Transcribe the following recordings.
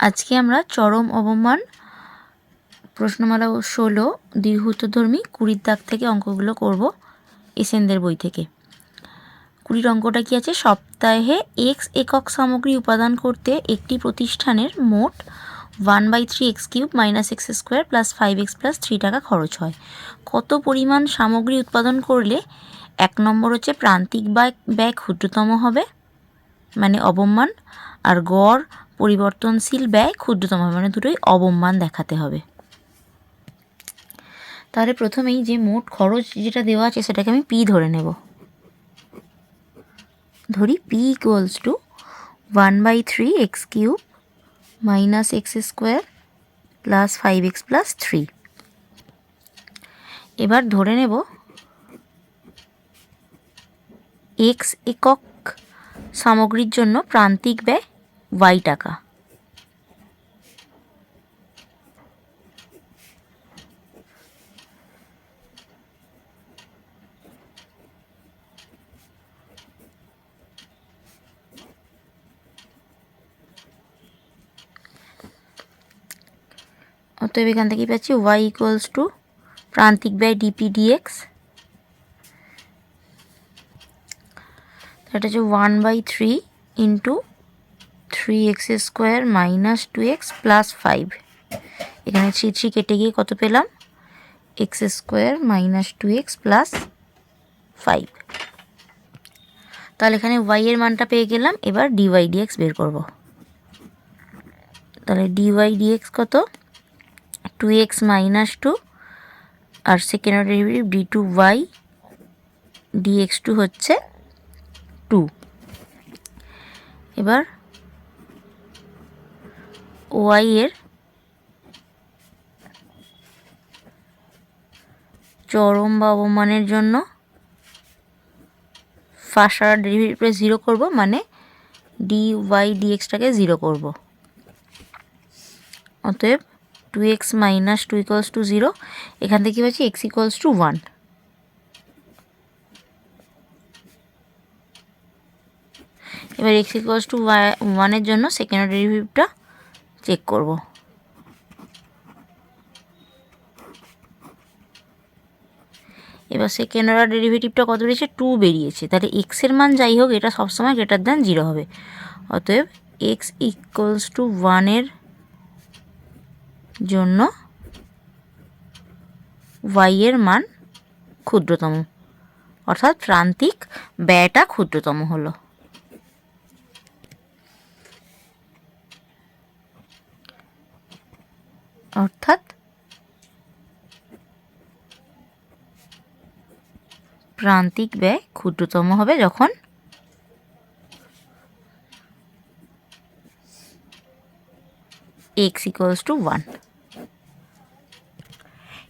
আজকে আমরা চরম অবমান, প্রশ্নমালা ষোলো, দীর্ঘুত্তরধর্মী কুড়ির দাগ থেকে অঙ্কগুলো করব এসেনদের বই থেকে। কুড়ির অঙ্কটা কি আছে? সপ্তাহে এক্স একক সামগ্রী উপাদান করতে একটি প্রতিষ্ঠানের মোট one by three x cube minus x square plus five x plus three টাকা খরচ হয়। কত পরিমাণ সামগ্রী উৎপাদন করলে এক নম্বর হচ্ছে প্রান্তিক ব্যয় ক্ষুদ্রতম হবে মানে অবমান, আর গড় পরিবর্তনশীল ব্যয় ক্ষুদ্রতম মানে দুটোই অবমান দেখাতে হবে। তাহলে প্রথমেই যে মোট খরচ যেটা দেওয়া আছে, সেটাকে আমি পি ধরে নেব। ধরি p equals to one by three x cube minus x square plus five x plus three এবার ধরে নেব এক্স একক সামগ্রীর জন্য প্রান্তিক ব্যয় ওয়াই টাকা। অতএব এখান থেকে পাচ্ছি ওয়াই ইকুয়ালস টু প্রান্তিক ব্যয় ডিপি ডিএক্স এটা হচ্ছে one by three into three x square minus two x plus five এখানে থ্রি থ্রি কেটে গিয়ে কত পেলাম? X square minus two x plus five তাহলে এখানে ওয়াই এর মানটা পেয়ে গেলাম, এবার ডিওয়াই ডিএক্স বের করব। তাহলে ডিওয়াই ডিএক্স কত? টু এক্স মাইনাস টু আর second derivative d two y dx two হচ্ছে টু এবার ওয়াই এর চরম বা অবমানের জন্য ফার্স্ট অর্ডার ডেরিভেটিভটা জিরো করব মানে ডি ওয়াই ডিএক্সটাকে জিরো করব। অতএব two x minus two equals to zero এখান থেকে কী পাচ্ছি? এক্স ইকোয়ালস টু ওয়ান এবার এক্স ইকোয়ালস টু ওয়ানের জন্য সেকেন্ড ডেরিভেটিভটা চেক করব। এবার সেকেন্ড অর্ডার ডেরিভেটিভটা কত বেরিয়েছে টু বেরিয়েছে। তাহলে এক্সের মান যাই হোক, এটা সবসময় গ্রেটার দ্যান জিরো হবে। অতএব এক্স ইকুয়ালস টু ওয়ানের জন্য ওয়াই এর মান ক্ষুদ্রতম। অর্থাৎ প্রান্তিক ব্যয়টা ক্ষুদ্রতম হলো। অর্থাৎ প্রান্তিক ব্যয় ক্ষুদ্রতম হবে যখন এক্স ইকুয়ালস টু ওয়ান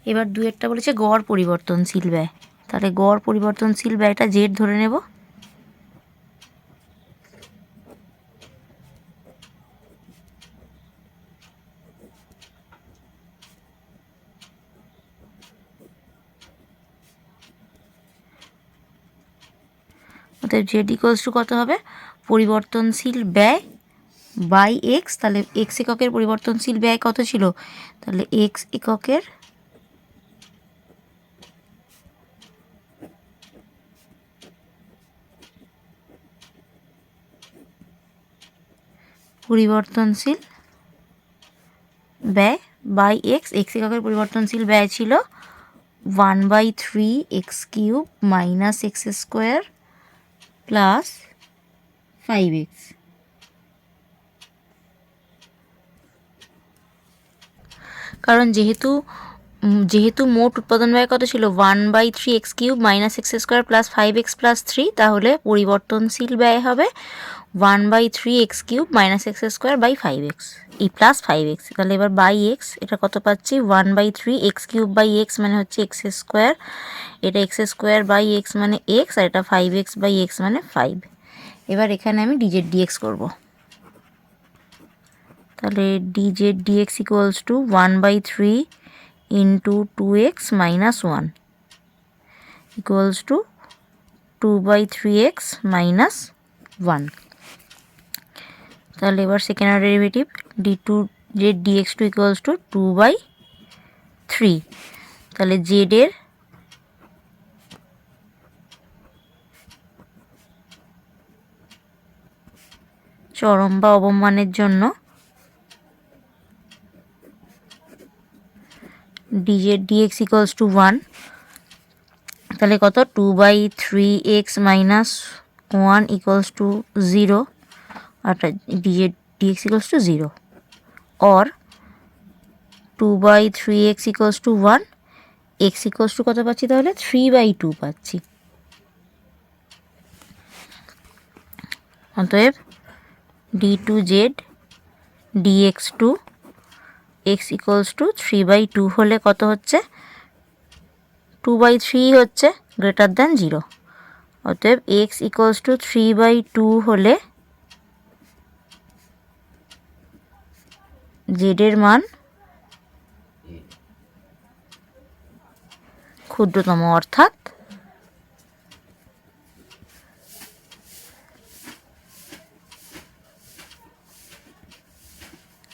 এবার দুয়েরটা বলেছে গড় পরিবর্তনশীল ব্যয়। তাহলে গড় পরিবর্তনশীল ব্যয়টা জেড ধরে নেব। অতএব জেড ইকুয়ালস টু কত হবে? পরিবর্তনশীল ব্যয় বাই এক্স তাহলে এক্স এককের পরিবর্তনশীল ব্যয় কত ছিল? তাহলে এক্স এককের পরিবর্তনশীল ব্যয় বাই এক্স এক্স এককের পরিবর্তনশীল ব্যয় ছিল one by three x cube minus x square plus five x. কারণ যেহেতু যেহেতু মোট উৎপাদন ব্যয় কত ছিল? One by three x cube minus x square plus five x plus three তাহলে পরিবর্তনশীল ব্যয় হবে one by three x cube minus x square by five x e plus five x তাহলে এবার বাই এক্স এটা কত পাচ্ছি? One by three x cube by x মানে হচ্ছে এক্স স্কোয়ার এটা এক্স স্কোয়ার বাই এক্স মানে এক্স আর এটা ফাইভ এক্স বাই এক্স মানে ফাইভ এবার এখানে আমি ডিজেড ডিএক্স করব। তাহলে dz dx equals to one by three into two x minus one equals to two by three x minus one তাহলে এবার second order derivative d two z dx two equals to two by three তাহলে জেডের চরম বা অবমানের জন্য dz dx equals to one তাহলে কত? Two by three x minus one equals to zero অর্থাৎ dz dx equals to zero or two by three x equals to one x equals to কত পাচ্ছি তাহলে? থ্রি বাই টু পাচ্ছি। অতএব d two z dx two x equals to three by two হলে কত হচ্ছে? Two by three হচ্ছে greater than zero অতএব x equals to three by two হলে জেডের মান ক্ষুদ্রতম, অর্থাৎ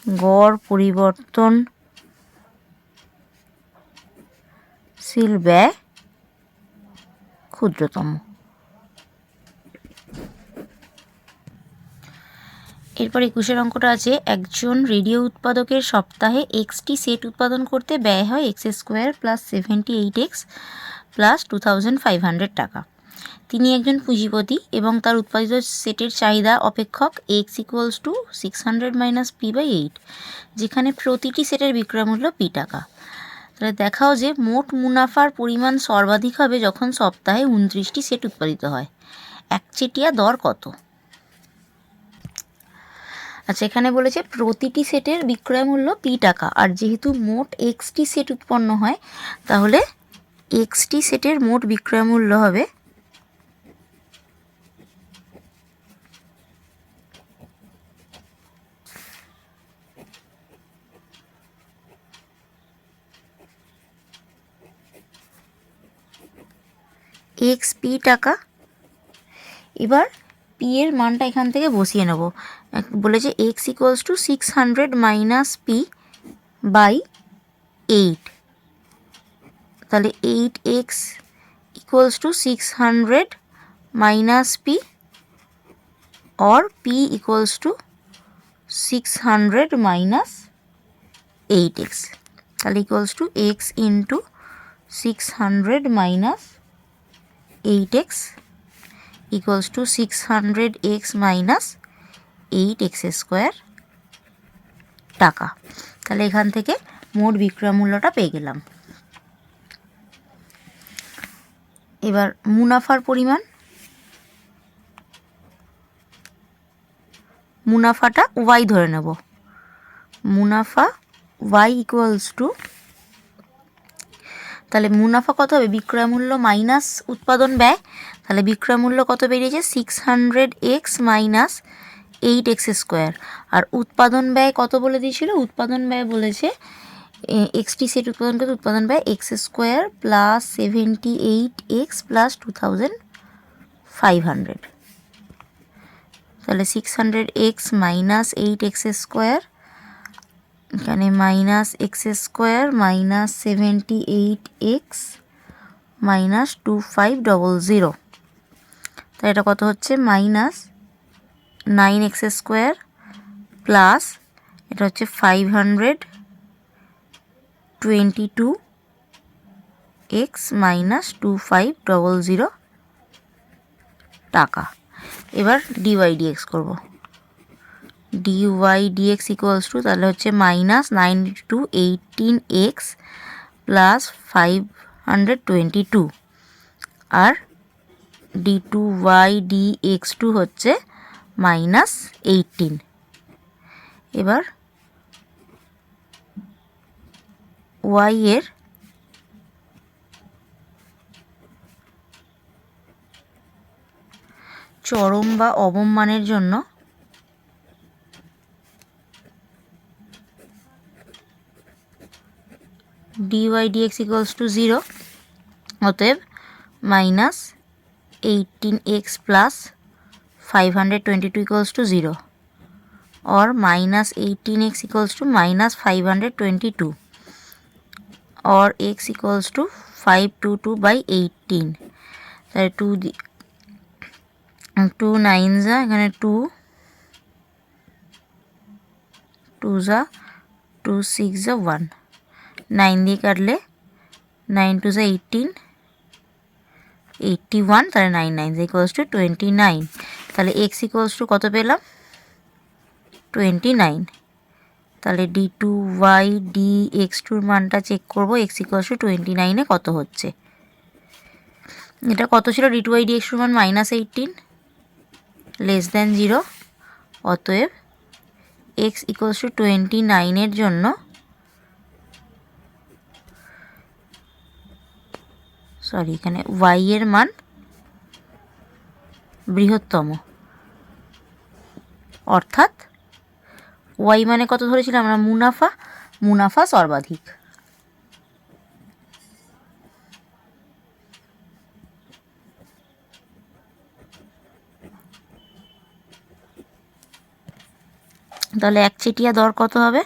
গড় পরিবর্তন পরিবর্তনশীল ব্যয় ক্ষুদ্রতম। এরপর একুশের অঙ্কটা আছে, একজন রেডিও উৎপাদকের সপ্তাহে এক্সটি সেট উৎপাদন করতে ব্যয় হয় x square plus seventy eight x plus two thousand five hundred টাকা। তিনি একজন পুঁজিপতি এবং তার উৎপাদিত সেটের চাহিদা অপেক্ষক x equals to six hundred minus p by eight যেখানে প্রতিটি সেটের বিক্রয় মূল্য পি টাকা। তাহলে দেখাও যে মোট মুনাফার পরিমাণ সর্বাধিক হবে যখন সপ্তাহে উনত্রিশটি সেট উৎপাদিত হয়। একচেটিয়া দর কত? আচ্ছা এখানে বলেছে প্রতিটি সেটের বিক্রয় মূল্য পি টাকা, আর যেহেতু মোট এক্সটি সেট উৎপন্ন হয়, তাহলে এক্সটি সেটের মোট বিক্রয় মূল্য হবে এক্স পি টাকা। এবার পি এর মানটা এখান থেকে বসিয়ে নেব। বলেছে x equals to six hundred minus p by eight তাহলে eight x equals to six hundred minus p or p equals to six hundred minus eight x তাহলে equals to x into six hundred minus eight x equals to six hundred x minus eight x square টাকা। তাহলে এখান থেকে মোট বিক্রয় মূল্যটা পেয়ে গেলাম। এবার মুনাফার পরিমাণ। মুনাফাটা ওয়াই ধরে নেব। মুনাফা ওয়াই ইকুয়ালস টু তাহলে মুনাফা কত হবে? বিক্রয় মূল্য মাইনাস উৎপাদন ব্যয়। তাহলে বিক্রয় মূল্য কত বেরিয়েছে? Six hundred x minus eight x square আর উৎপাদন ব্যয় কত বলে দিয়েছিল? উৎপাদন ব্যয় বলেছে এক্সটি সেট উৎপাদন করতে উৎপাদন ব্যয় x square plus seventy eight x plus two thousand five hundred তাহলে six hundred x minus eight x square এখানে minus x square minus seventy eight x minus two five double zero তাই এটা কত হচ্ছে? Minus nine x square plus এটা হচ্ছে five hundred twenty two x minus two five double zero টাকা। এবার dy dx করব। ডিওয়াই ডিএক্স ইকুয়ালস টু তাহলে হচ্ছে minus nine two eighteen x plus five hundred twenty two আর d two y d x two হচ্ছে minus eighteen এবার y এর চরম বা অবম মানের জন্য dy dx equals to zero অতএব minus eighteen x plus five hundred twenty two equals to zero or minus 18x equals to minus 522 or x equals to 522 by 18 তাহলে টু টু নাইন যা এখানে টু টু যা two six যা one nine দিয়ে কাটলে nine two যা eighteen eighty one তাহলে nine nine equals to twenty nine তাহলে এক্স ইকুয়ালস টু কত পেলাম? টোয়েন্টি নাইন তাহলে d two y d x টুর মানটা চেক করব এক্স ইকুয়ালস টু টোয়েন্টি নাইনে কত হচ্ছে? এটা কত ছিল? D two y d x টুর মান minus eighteen less than zero অতএব এক্স ইকুয়ালস টু টোয়েন্টি নাইনের জন্য সরি এখানে ওয়াই এর মান বৃহত্তম। অর্থাৎ ওয়াই মানে কত ধরেছিলাম আমরা? মুনাফা। মুনাফা সর্বাধিক। তাহলে এক চেটিয়া দর কত হবে?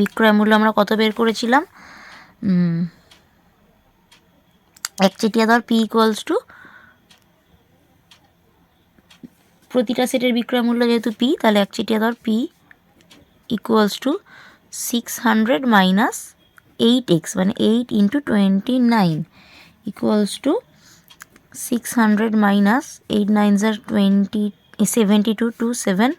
বিক্রয় মূল্য আমরা কত বের করেছিলাম? এক চেটিয়া দর পি ইকুয়ালস টু প্রতিটা সেটের বিক্রয় মূল্য যেহেতু পি তাহলে এক চেটিয়া দর p equals to six hundred minus eight x মানে eight into twenty nine equals to six hundred minus eight nine jar twenty seventy two two seven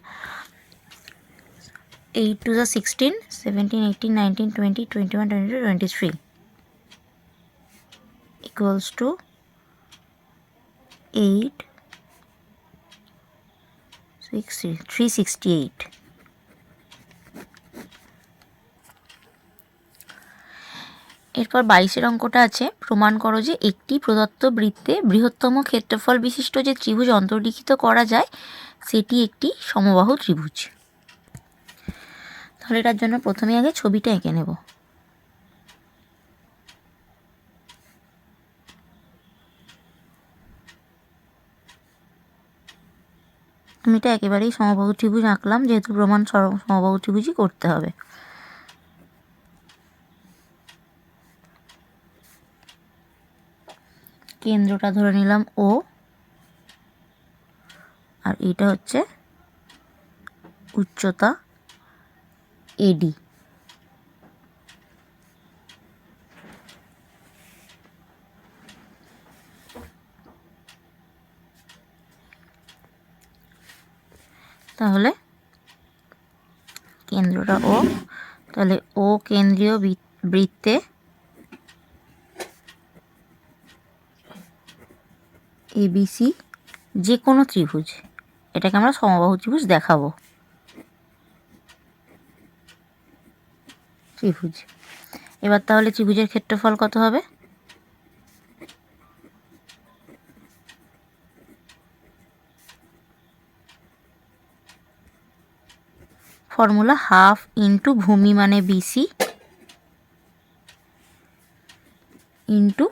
eight two the sixteen seventeen eighteen nineteen twenty twenty one twenty two twenty three equals to 8 60 368 এরপর বাইশের অঙ্কটা আছে। প্রমাণ করো যে একটি প্রদত্ত বৃত্তে বৃহত্তম ক্ষেত্রফল বিশিষ্ট যে ত্রিভুজ অন্তর্লিখিত করা যায়, সেটি একটি সমবাহু ত্রিভুজ। তাহলে এটার জন্য প্রথমে আগে ছবিটা এঁকে নেব। আমি এটা একেবারেই সমবাহু ত্রিভুজ আঁকলাম, যেহেতু প্রমাণ সমবাহু ত্রিভুজই করতে হবে। কেন্দ্রটা ধরে নিলাম ও আর এটা হচ্ছে উচ্চতা এডি তাহলে কেন্দ্রটা ও তাহলে ও কেন্দ্রীয় বৃত্তে এবিসি যে কোনো ত্রিভুজ, এটাকে আমরা সমবাহু ত্রিভুজ দেখাবো। ত্রিভুজ। এবার তাহলে ত্রিভুজের ক্ষেত্রফল কত হবে? ফর্মুলা হাফ ইন্টু ভূমি মানে বিসি ইন্টু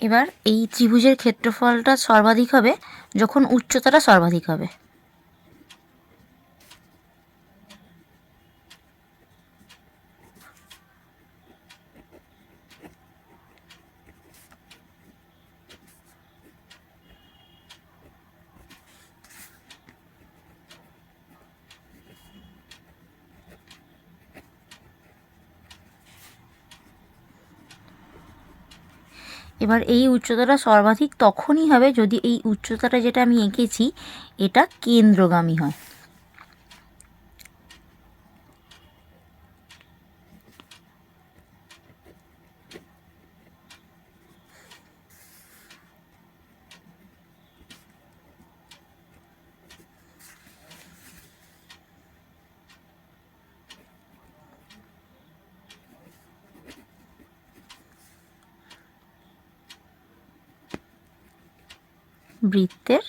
এবার এই ত্রিভুজের ক্ষেত্রফলটা সর্বাধিক হবে যখন উচ্চতাটা সর্বাধিক হবে। এবার এই উচ্চতাটা সর্বাধিক তখনই হবে যদি এই উচ্চতাটা যেটা আমি এঁকেছি, এটা কেন্দ্রগামী হয়। বৃত্তের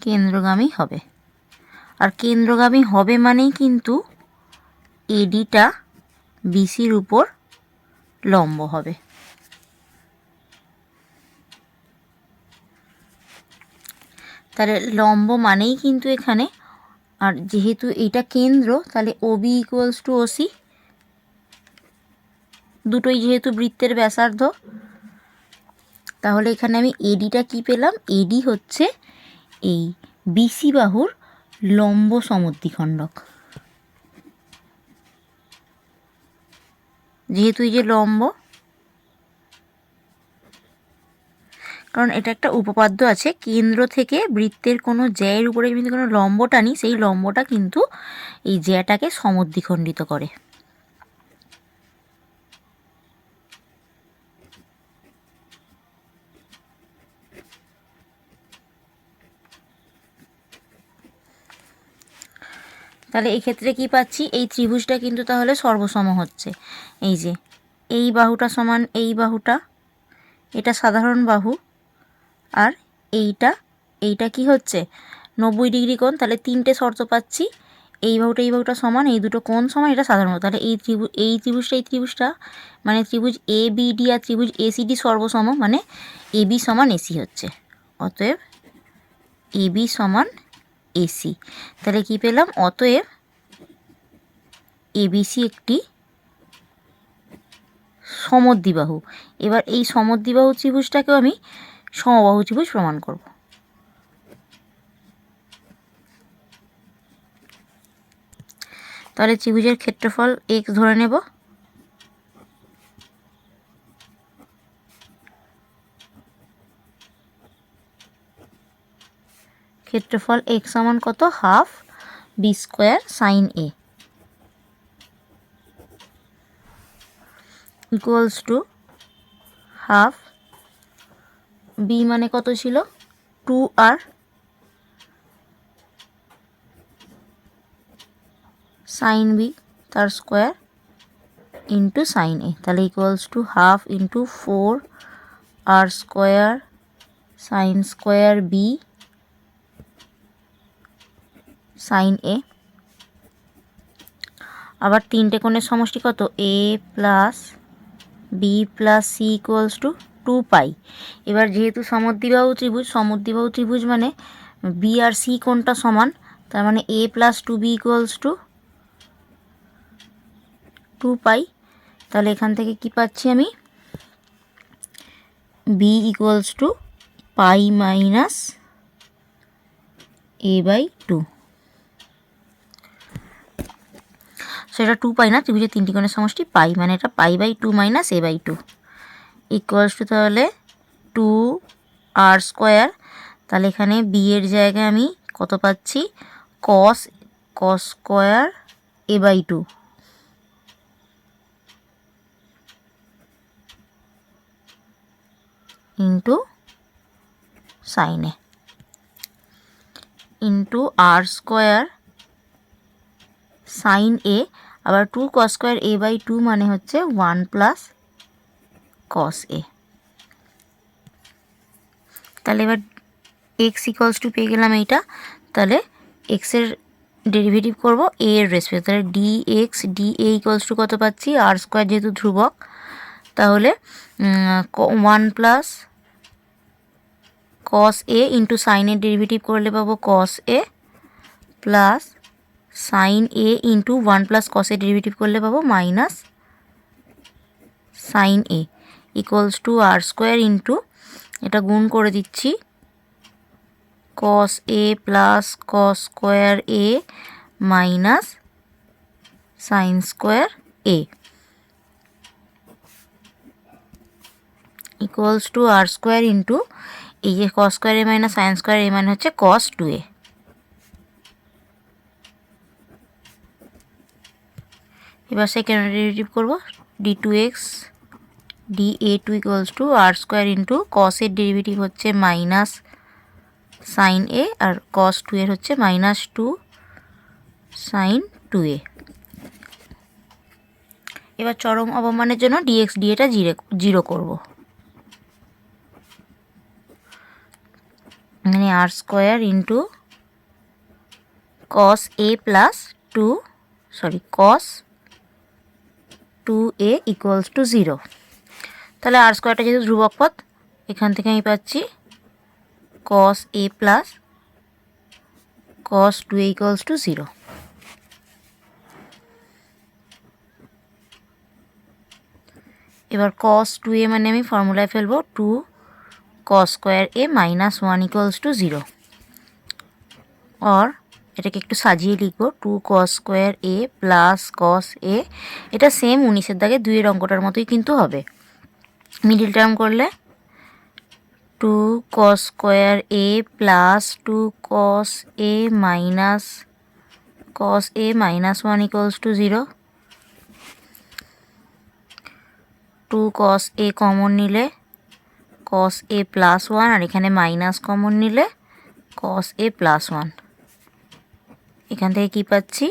কেন্দ্রগামী হবে। আর কেন্দ্রগামী হবে মানেই কিন্তু এডিটা বিসির উপর লম্ব হবে। তাহলে লম্ব মানেই কিন্তু এখানে, আর যেহেতু এটা কেন্দ্র, তাহলে ওবি ইকুয়ালস টু ওসি দুটোই যেহেতু বৃত্তের ব্যাসার্ধ, তাহলে এখানে আমি এডিটা কি পেলাম? এডি হচ্ছে এই বিসি বাহুর লম্ব সমদ্বিখণ্ডক। যেহেতু এই যে লম্ব, কারণ এটা একটা উপপাদ্য আছে, কেন্দ্র থেকে বৃত্তের কোনো জ্যায়ের উপরে যদি কোনো লম্ব টানি সেই লম্বটা কিন্তু এই জ্যাটাকে সমদ্বিখণ্ডিত করে। তাহলে এই ক্ষেত্রে কি পাচ্ছি? এই ত্রিভুজটা কিন্তু তাহলে সর্বসম হচ্ছে। এই যে, এই বাহুটা সমান এই বাহুটা, এটা সাধারণ বাহু, আর এইটা এইটা কি হচ্ছে? নব্বই ডিগ্রি কোণ, তাহলে তিনটে শর্ত পাচ্ছি। এই বাহুটা এই বাহুটা সমান, এই দুটো কোণ সমান, এটা সাধারণ তাহলে এই ত্রিভুজ, এই ত্রিভুজটা এই ত্রিভুজটা মানে ত্রিভুজ এ বি ডি আর ত্রিভুজ এসিডি সর্বসম মানে এ বি সমান এসি হচ্ছে। অতএব এ বি সমান এসি তাহলে কি পেলাম? অতএব এবিসি একটি সমদ্বিবাহু। এবার এই সমদ্বিবাহু ত্রিভুজটাকেও আমি সমবাহু ত্রিভুজ প্রমাণ করব। তাহলে ত্রিভুজের ক্ষেত্রফল এক্স ধরে নেব। ক্ষেত্রফল এক্স সমান কত? Half b square sine a equals to half b মানে কত ছিল? টু আর সাইন বি তার স্কোয়ার ইন্টু সাইন এ তাহলে equals to half into four r square sine square b sine a. আবার তিনটে কোণের সমষ্টি কত? A plus b plus c equals to two pi. এবার যেহেতু সমদ্বিবাহু ত্রিভুজ সমদ্বিবাহু ত্রিভুজ মানে বি আর সি কোণটা সমান, তার মানে a plus two b equals to two pi. তাহলে এখান থেকে কি পাচ্ছি আমি? B equals to pi minus a by two. সেটা টু পাই না ত্রিভুজের তিনটি কোণের সমষ্টি পাই মানে এটা pi by two minus a by two equals to তাহলে টু আর স্কোয়ার তাহলে এখানে বি এর জায়গায় আমি কত পাচ্ছি? Cos cos square a by two into সাইনে into r square sine a আবার two cos square a by two মানে হচ্ছে ওয়ান প্লাস কস এ তাহলে এবার এক্স ইকলস টু পেয়ে গেলাম এইটা। তাহলে এক্সের ডেরিভেটিভ করব এ এর রেসপেক্ট তাহলে d x d a equals to কত পাচ্ছি? আর স্কোয়ার যেহেতু ধ্রুবক, তাহলে one plus cos a into সাইনের ডেরিভেটিভ করলে পাবো cos a plus sine a into one plus কসের derivative করলে পাবো minus sine a equals to r square into এটা গুণ করে দিচ্ছি cos a plus cos square a minus sine square a equals to r square into এই যে cos square a minus sine square A মানে হচ্ছে কস টু এ এবার second derivative করব। D two x d A two equals to R square into কসের derivative হচ্ছে minus sine A আর cos two এর হচ্ছে minus two sine two A এবার চরম অবমানের জন্য ডিএক্স ডিএটা জিরো জিরো করব। মানে R square into cos A plus two sorry cos two A equals to zero তাহলে আর স্কোয়ারটা যেহেতু ধ্রুবক পথ, এখান থেকে আমি পাচ্ছি cos A plus cos two A equals to zero এবার কস টু এ মানে আমি ফর্মুলায় ফেলব two cos square A minus one equals to zero or এটাকে একটু সাজিয়ে লিখব two cos square A plus cos A এটা সেম উনিশের দাগে দুইয়ের অঙ্কটার মতোই কিন্তু হবে। মিডিল টার্ম করলে two cos square A plus two cos A minus cos A minus one equals to zero two cos A common নিলে কস এ প্লাস ওয়ান আর এখানে মাইনাস কমন নিলে কস এ প্লাস ওয়ান এখান থেকে কী পাচ্ছি?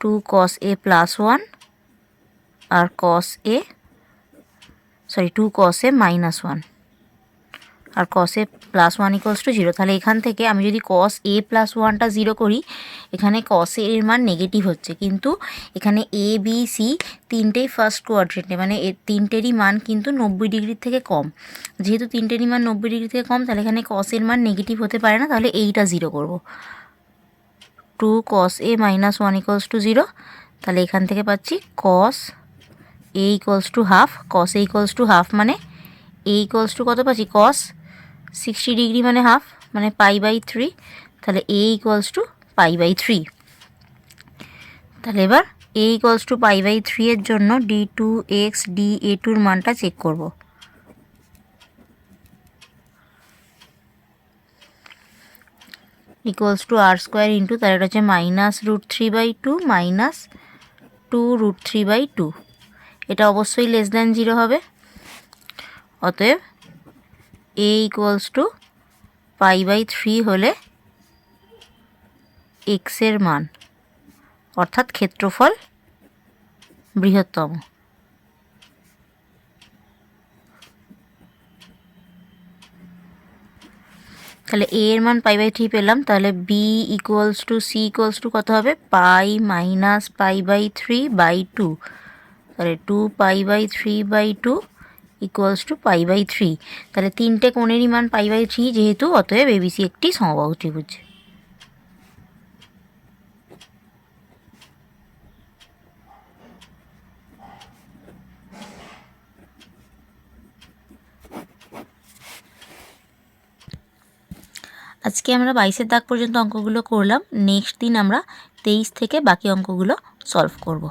Two cos A plus one R cos A sorry two cos A minus one R cos A plus one equals to zero তাহলে এখান থেকে আমি যদি কস এ প্লাস ওয়ানটা জিরো করি, এখানে কস এর মান নেগেটিভ হচ্ছে। কিন্তু এখানে এ বি সি তিনটেই ফার্স্ট কোয়াড্রেন্টে মানে এর তিনটেরই মান কিন্তু নব্বই ডিগ্রির থেকে কম। যেহেতু তিনটেরই মান নব্বই ডিগ্রি থেকে কম, তাহলে এখানে কস এর মান নেগেটিভ হতে পারে না, তাহলে এইটা জিরো করব। Two cos A minus one equals to zero তাহলে এখান থেকে পাচ্ছি cos A equals to half cos A equals to half মানে এ ইকোয়ালস টু কত পাচ্ছি? কস সিক্সটি ডিগ্রি মানে হাফ মানে পাই বাই থ্রি তাহলে A equals to pi by three তাহলে এবার A equals to pi by three এর জন্য d two x d A টুর মানটা চেক করব। Equals to R square into তার এটা হচ্ছে minus root three by two minus two root three by two এটা অবশ্যই লেস দ্যান জিরো হবে। অতএব A equals to pi by three হলে এক্সের মান, অর্থাৎ ক্ষেত্রফল বৃহত্তম। তাহলে এ এর মান পাই বাই থ্রি পেলাম, তাহলে B equals to C equals to কত হবে? Pi minus pi by three by two তাহলে two pi by three by two equals to pi by three তাহলে তিনটে কোণেরই মান পাই বাই থ্রি যেহেতু, অতএব এবিসি একটি সমবাহু ত্রিভুজ। আজকে আমরা বাইশের দাগ পর্যন্ত অঙ্কগুলো করলাম। নেক্সট দিন আমরা তেইশ থেকে বাকি অঙ্কগুলো সলভ করব।